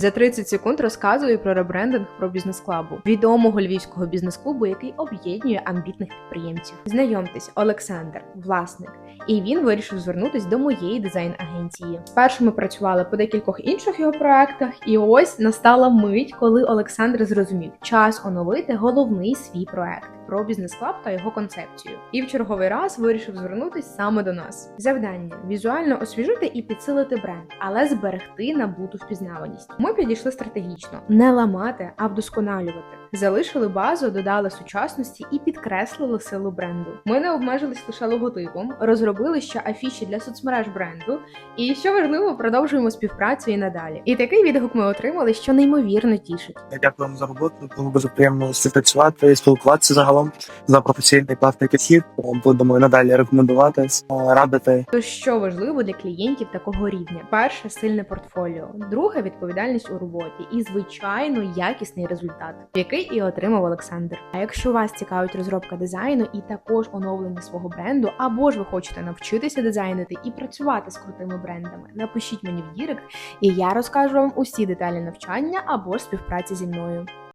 За 30 секунд розказую про ребрендинг про бізнес-клабу, відомого львівського бізнес-клубу, який об'єднує амбітних підприємців. Знайомтесь, Олександр, власник, і він вирішив звернутись до моєї дизайн-агенції. Спершу ми працювали по декількох інших його проектах, і ось настала мить, коли Олександр зрозумів, час оновити головний свій проект про бізнес-клаб та його концепцію. І в черговий раз вирішив звернутись саме до нас. Завдання візуально освіжити і підсилити бренд, але зберегти набуту впізнаваність. Ми підійшли стратегічно, не ламати, а вдосконалювати. Залишили базу, додали сучасності і підкреслили силу бренду. Ми не обмежились лише логотипом, розробили ще афіші для соцмереж бренду, і що важливо, продовжуємо співпрацю і надалі. І такий відгук ми отримали, що неймовірно тішить. Вам за роботу. Було дуже приємно співпрацювати і спілкуватися загалом за професійний класний підхід. Будемо надалі рекомендувати, е, радити. То що важливо для клієнтів такого рівня? Перше сильне портфоліо, друге відповідальність у роботі, і звичайно якісний результат, і отримав Олександр. А якщо вас цікавить розробка дизайну і також оновлення свого бренду, або ж ви хочете навчитися дизайнити і працювати з крутими брендами, напишіть мені в Дірект, і я розкажу вам усі деталі навчання або співпраці зі мною.